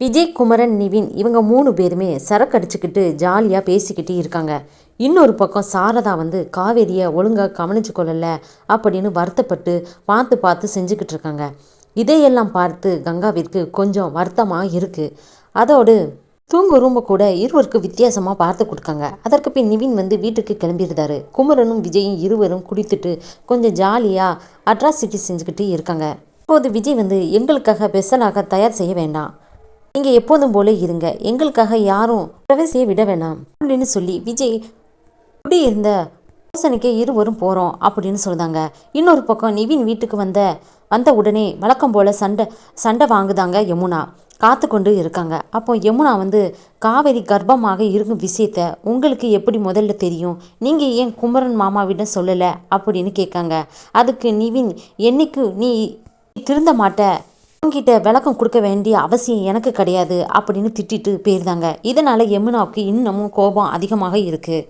விஜய் குமரன் நிவின் இவங்க மூணு பேருமே சரக்கு அடிச்சுக்கிட்டு ஜாலியாக பேசிக்கிட்டு இருக்காங்க. இன்னொரு பக்கம் சாரதா வந்து காவேரியை ஒழுங்காக கவனிச்சு கொள்ளலை அப்படின்னு வருத்தப்பட்டு பார்த்து பார்த்து செஞ்சுக்கிட்டு இருக்காங்க. இதையெல்லாம் பார்த்து கங்காவிற்கு கொஞ்சம் வருத்தமாக இருக்குது அதோடு தூங்கு ரூமை கூட இருவருக்கு வித்தியாசமாக பார்த்து கொடுக்காங்க. அதற்கு பின் நிவின் வந்து வீட்டுக்கு கிளம்பியிருந்தாரு குமரனும் விஜயும் இருவரும் குடித்துட்டு கொஞ்சம் ஜாலியாக அட்ராசிட்டி செஞ்சுக்கிட்டு இருக்காங்க. இப்போது விஜய் வந்து எங்களுக்காக ஸ்பெஷலாக தயார் செய்ய வேண்டாம். நீங்கள் எப்போதும் போல இருங்க. எங்களுக்காக யாரும் பிரவேசியை விட வேணாம். அப்படின்னு சொல்லி விஜய் குடி இருந்த யோசனைக்கு இருவரும் போகிறோம் அப்படின்னு சொல்லுதாங்க இன்னொரு பக்கம் நிவின் வீட்டுக்கு வந்த வந்த உடனே வழக்கம் போல் சண்டை சண்டை வாங்குதாங்க யமுனா. காத்து கொண்டு இருக்காங்க. அப்போ யமுனா வந்து காவேரி கர்ப்பமாக இருக்கும் விஷயத்த உங்களுக்கு எப்படி முதல்ல தெரியும்? நீங்கள் ஏன் குமரன் மாமாவிடம் சொல்லலை? அப்படின்னு கேட்காங்க. அதுக்கு நிவின் என்னைக்கு நீ திருந்த மாட்ட. உங்ககிட்ட விளக்கம் கொடுக்க வேண்டிய அவசியம் எனக்கு கிடையாது அப்படின்னு திட்டிட்டு போயிருந்தாங்க. இதனால் யமுனாவுக்கு இன்னமும் கோபம் அதிகமாக இருக்குது